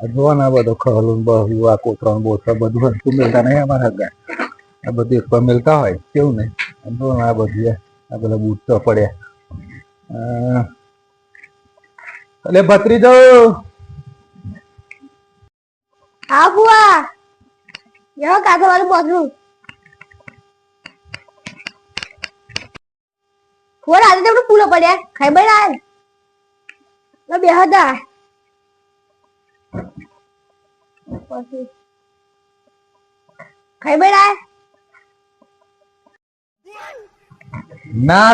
આ જોવા ને બધો ખરું બહુ આ કોતરણ બોતરા બધું હરખું મેળતા નહીં અમારા ગાય આ બધું એક પર મેળતા હોય, કેવું નહીં આ જો ને આ બધું, આ બધા બૂટ તો પડ્યા. એટલે ભત્રીજો! હા બુઆ યો કાકા વાળું બોતરું. ફોન આજે તમને પૂલો પડ્યા. ખાઈ બેડા બે હતા પછી.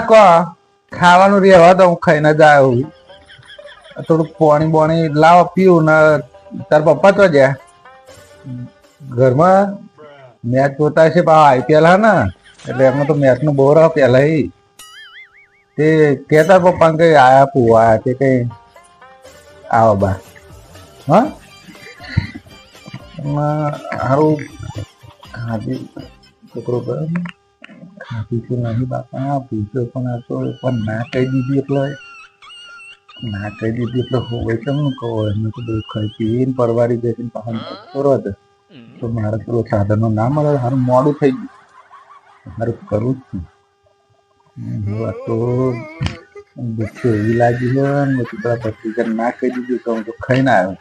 કો, ખાવાનું રહેવા તો હું ખાઈને જ આવ્યો થોડું પાણી બોણી લાવો, પીવું, ને તાર પપ્પા તો ગયા. ઘરમાં મેચ જોતા છે પા આઈપીએલ હા ને? એટલે એમાં તો મેચનું બહુ રહે ઈ. તે કેતા પપ્પા કઈ આયા, પુવા તે કઈ. આવો બા. હા? એમાં હારું ખાધી છોકરો ને. ખાધી છે નહીં બાપા પૂછ્યો પણ આ તો પણ ના કહી દીધી એટલે ના કહી દીધી એટલે હોય કેમ નું કહો એમને તો બધું ખાઈ પીને પરવારી જશે ને પાછા કરો તો મારે પેલો સાધનો ના મળે સારું મોડું થઈ ગયું મારું કરું જ છું તો ગુસ્સો એવી લાગી હોય ને પછી પેલા પત્રિકા ના કહી દીધું તો હું તો ખાઈને આવ્યો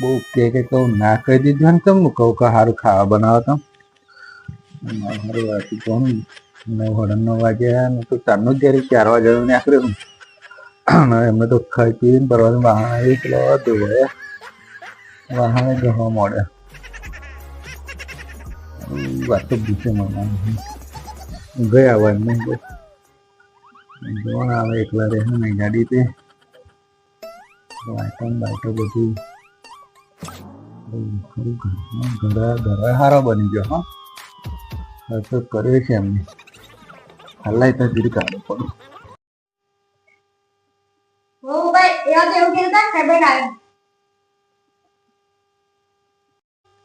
બહુ કે કે કહું, ના કહી દીધું ને કેમ? કહું કે સારું ખાવા બનાવો તો. મારે વાંચી નવ સાડા નવ વાગ્યા ને તો ચારનું જ જ્યારે ચાર વાગ્યા નીકળ્યો અને એમને તો ખાઈ પીને પરવાનું વાહન આવી પેલો ધોવે વાહન જવા મળે. વાત તો ભૂસે મળવાનું ગયા હોય એમને જોવા આવે એકલા રહે ને ગાડી તે? વાંચન બાટો બધું. હારો બની ગયો હા. ખર્ચો કર્યો છે એમને. હલાય તો ધીરે કાઢો પડો હો ભાઈ એવા તો એવું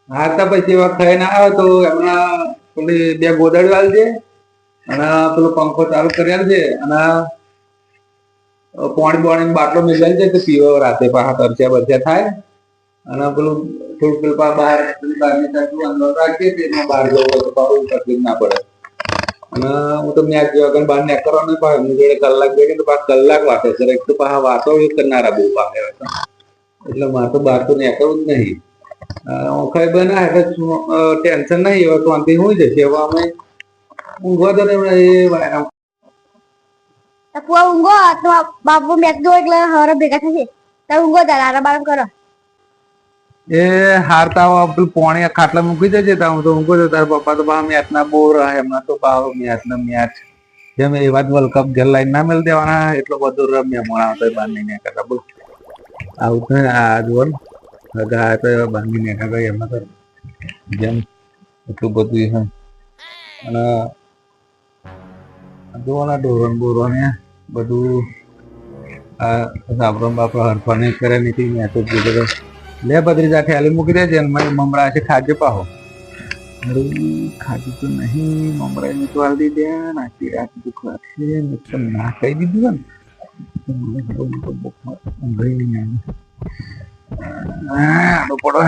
હા તો પછી તો એમના પેલી બે ગોદાડી આલજે અને પેલો પંખો ચાલુ કરી આલજે અને પાણી બોણી બાટલો મિલાઈ જાય તો પીવો રાતે પાછા તરસ્યા બરસ્યા થાય. અને પેલું થોડું પેલું બહાર બહારની સાઈડ અંદર રાખીએ તો એમાં બહાર જવું હોય તો પાછું તકલીફ ના પડે. અને હું તો મેચ જોવા બહાર નીકળવાનું પાછું એમની જોડે કલાક બે તો પાછા કલાક વાતો છે. એક તો પાછા વાતો કરનારા બહુ તો. એટલે મારે તો બહાર તો નીકળવું જ નહીં. ખાઈ બના એટલે ટેન્શન નહીં, હવે શાંતિ હોય જશે હવે અમે ઊંઘવા તો નહીં એ ઊંઘો, તો બાપુ દો એટલે હવારે ભેગા થશે. તો ઊંઘો તાર, આરામ કરો. એ હારતા આપણે પોણી ખાટલા મૂકી દેજે તો હું તો મૂકું તો તારા પપ્પા તો બા મેચ ના બોર એમના તો બા મેચ ના મેચ જેમ એ વાત વર્લ્ડ કપ ઘેર લાઈન ના મેળ દેવાના, એટલો બધો રમ્યા મોણા તો બાંધી ને કરતા બોલ. આવું તો આ જુઓ હગા તો એવા ને નહીં કરતા એમના તો જેમ એટલું બધું છે અને જોવાના ઢોરણ બોરણ બધું આ સાપરો બાપરો હરફા નહીં કરે નથી મેં તો કીધું લે બદ્રીજા ખ્યાલી મૂકી દેજે અને મારી મમરા છે ખાજે પાહો અરે ખાજું તો નહીં મમરા ને તો આલી દે નાખી રાખી તો ખાશે ને કહી દીધું ને મને પડો